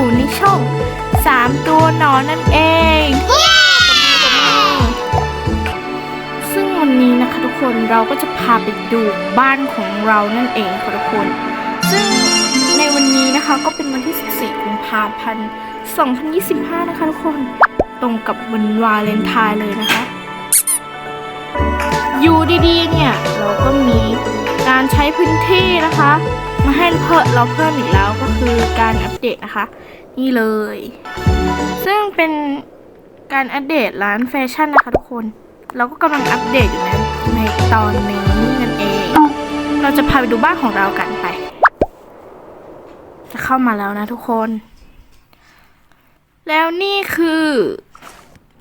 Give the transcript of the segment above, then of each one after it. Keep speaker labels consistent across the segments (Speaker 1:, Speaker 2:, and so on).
Speaker 1: อยู่ในช่องสามตัวหนอนนั่นเอง ซึ่งวันนี้นะคะทุกคนเราก็จะพาไปดูบ้านของเรานั่นเองค่ะทุกคน ซึ่งในวันนี้นะคะก็เป็นวันที่ 14กุมภาพันธ์ 2025 นะคะทุกคน ตรงกับวันวาเลนไทน์เลยนะคะ อยู่ดีๆเนี่ยเราก็มีการใช้พื้นที่นะคะ มาให้เพิ่มเราเพิ่มอีกแล้วก็คือการอัปเดตนะคะ นี่เลย ซึ่งเป็นการอัปเดตร้านแฟชั่นนะคะทุกคน เราก็กำลังอัปเดตอยู่ในในตอนนี้นั่นเอง เราจะพาไปดูบ้านของเรากันไป จะเข้ามาแล้วนะทุกคน แล้วนี่คือ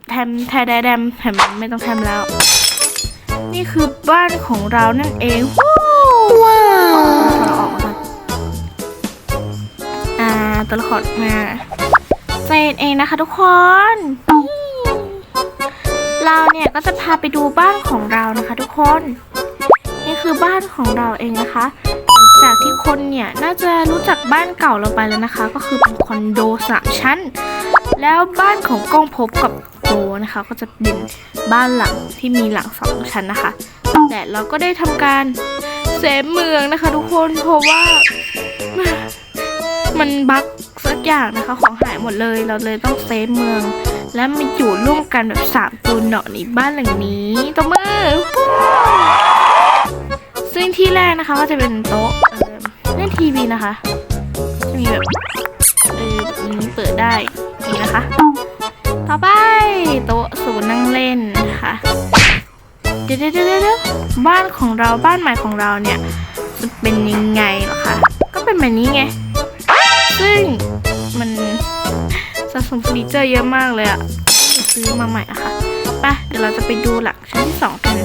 Speaker 1: แทมแทแดแดมแถมไม่ต้องแทมแล้ว นี่คือบ้านของเรานั่นเองว้ อ่าตัวละครมาเซนเองนะคะทุกคน เราเนี่ยก็จะพาไปดูบ้านของเรานะคะทุกคน นี่คือบ้านของเราเองนะคะหลังจากที่คนเนี่ยน่าจะรู้จักบ้านเก่าเราไปแล้วนะคะ ก็คือเป็นคอนโดสามชั้น แล้วบ้านของกล้องพบกับโบนะคะ ก็จะเป็นบ้านหลังที่มีหลังสองชั้นนะคะ แต่เราก็ได้ทำการเซฟเมืองนะคะ ทุกคนเพราะว่า มันบั๊กสักอย่างนะคะ ของหายหมดเลย เราเลยต้องเซฟเมือง และมาอยู่ร่วมกันแบบสามตัวหนอนในบ้านหลังนี้ตัวมือ ซึ่งที่แรกนะคะก็จะเป็นโต๊ะเล่นทีวีนะคะจะมีแบบเออแบบนี้เปิดได้นี่นะคะ ต่อไปโต๊ะศูนย์นั่งเล่นนะคะเดี๋ยวเดี๋ยวเดี๋ยวเดี๋ยวบ้านของเราบ้านใหม่ของเราเนี่ยจะเป็นยังไงเหรอคะก็เป็นแบบนี้ไง ซึ่งมันสะสมเฟอร์นิเจอร์เยอะมากเลยอะซื้อมาใหม่อะค่ะไปเดี๋ยวเราจะไปดูหลักชั้นที่สองกัน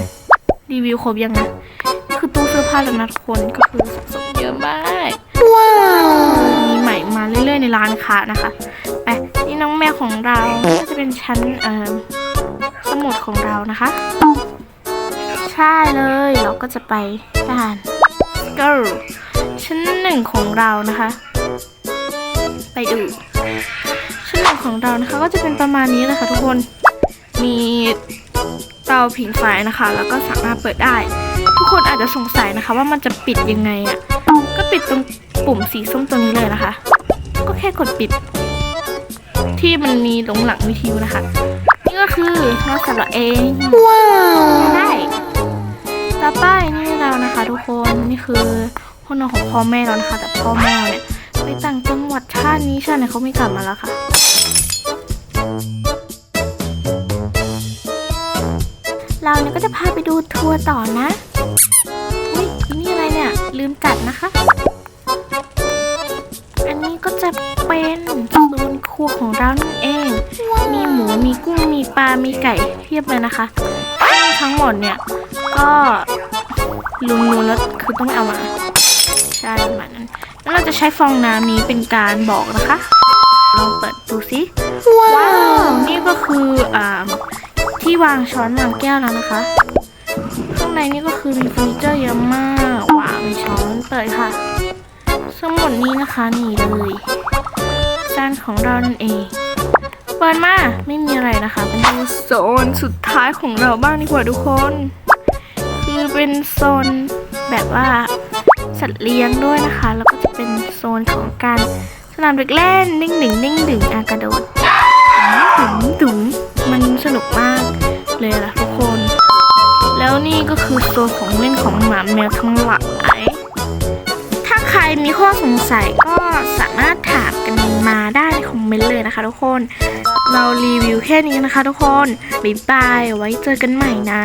Speaker 1: รีวิวครบยังนะคือตู้เสื้อผ้าแล้วนะทุกคนก็คือสะสมเยอะมากว้าวมีใหม่มาเรื่อยๆในร้านค้านะคะไปนี่น้องแมวของเราก็จะเป็นชั้นเอ่อสมุดของเรานะคะ ใช่เลยเราก็จะไปด่านก็ชั้นหนึ่งของเรานะคะ ไปดูชั้นหนึ่งของเรานะคะ ก็จะเป็นประมาณนี้เลยค่ะทุกคน มีเตาผิงไฟนะคะ แล้วก็สามารถเปิดได้ ทุกคนอาจจะสงสัยนะคะ ว่ามันจะปิดยังไงอะ่ะ ก็ปิดตรงปุ่มสีส้มตรงนี้เลยนะคะ ก็แค่กดปิด ที่มันมีหลงหลังวิทยุนะคะ นี่ก็คือเราสำหรับเองว้าวได้ต่อไปนี่เรานะคะ ทุกคนนี่คือห้องนอนของพ่อแม่เรานะคะ แต่พ่อแม่เนี่ย ไปต่างจังหวัดชาตินี้ชาติไหนเขาไม่กลับมาแล้วค่ะ เราเนี่ยก็จะพาไปดูทัวร์ต่อนะ อุ้ยนี่อะไรเนี่ย ลืมจัดนะคะ อันนี้ก็จะเป็นโซนครัวของเรานั่นเอง มีหมู มีกุ้ง มีปลา มีไก่เพียบเลยนะคะ ทั้งหมดเนี่ย ก็รวมๆแล้วคือต้องเอามา ใช่ประมาณนั้น แล้วเราจะใช้ฟองน้ำนี้เป็นการบอกนะคะลองเปิดดูสิว้าว นี่ก็คืออ่าที่วางช้อนวางแก้วแล้วนะคะ ข้างในนี่ก็คือมีเฟอร์นิเจอร์เยอะมากว้าวมีช้อนเปิดค่ะทั้งหมดนี้นะคะนี่เลยจานของเรานั่นเองเปิดมาไม่มีอะไรนะคะเป็นดูโซนสุดท้ายของเราบ้างดีกว่าทุกคน คือเป็นโซนแบบว่าสัตว์เลี้ยงด้วยนะคะ แล้วก็จะ เป็นโซนของการสนามเด็กเล่นนิ่งหนึ่งนิ่งดึงอากระโดดดุ๋มดุ๋มมันสนุกมากเลยล่ะทุกคน แล้วนี่ก็คือโซนของเล่นของหมาแมวทั้งหลายถ้าใครมีข้อสงสัยก็สามารถถามกันมาได้ในคอมเมนต์เลยนะคะทุกคน เรารีวิวแค่นี้นะคะทุกคนบ๊ายบายไว้เจอกันใหม่นะ